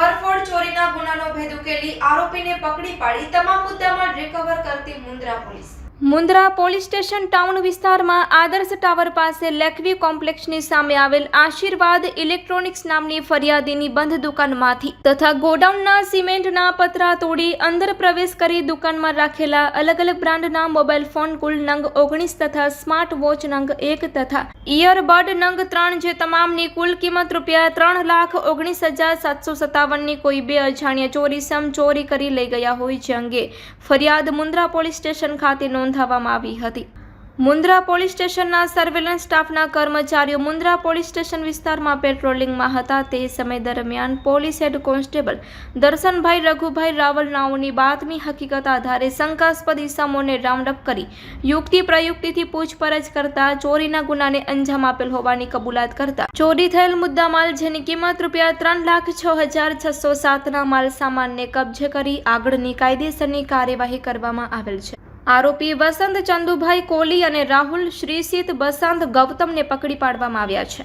ઘરફોડ ચોરીના ગુનાનો ભેદ ઉકેલી આરોપીને પકડી પાડી તમામ મુદ્દામાં રિકવર કરતી Mundra police. Mundra police station town વિસ્તારમાં આદર્શ ટાવર પાસે લેખવી કોમ્પ્લેક્ષની સામે આવેલ આશીર્વાદ ઇલેક્ટ્રોનિક્સ નામની ફરિયાદીની બંધ દુકાનમાંથી તથા ગોડાઉનના સિમેન્ટના પતરા તોડી અંદર પ્રવેશ કરી દુકાનમાં રાખેલા અલગ અલગ બ્રાન્ડના મોબાઈલ ફોન કુલ નંગ ઓગણીસ તથા સ્માર્ટ વોચ નંગ એક તથા ઇયરબડ નંગ ત્રણ જે તમામની કુલ કિંમત રૂપિયા ત્રણ લાખ ઓગણીસ હજાર સાતસો સત્તાવનની કોઈ બે અજાણ્યા ચોરીસમ ચોરી કરી લઈ ગયા હોય છે અંગે ફરિયાદ મુન્દ્રા પોલીસ સ્ટેશન ખાતે નોંધાવવામાં આવી હતી. મુન્દ્રા પોલીસ સ્ટેશનના સર્વેલન્સ સ્ટાફના કર્મચારીઓ મુન્દ્રા પોલીસ સ્ટેશન વિસ્તારમાં પેટ્રોલિંગમાં હતા. તે સમય દરમિયાન police head constable Darshanbhai Raghubhai Raval નાઓની બાતમી હકીકત આધારે શંકાસ્પદ ઇસમોને રાઉન્ડઅપ કરી યુક્તિ પ્રયુક્તિથી પૂછપરછ કરતા ચોરીના ગુનાને અંજામ આપેલ હોવાની કબૂલાત કરતા ચોરી થયેલ મુદ્દામાલ જેની કિંમત રૂપિયા ત્રણ લાખ છ હજાર છસો સાતના માલ સામાનને કબજે કરી આગળની કાયદેસરની કાર્યવાહી કરવામાં આવેલ છે. આરોપી વસંત ચંદુભાઈ કોલી અને રાહુલ શ્રીસિત બસંત ગૌતમને પકડી પાડવામાં આવ્યા છે.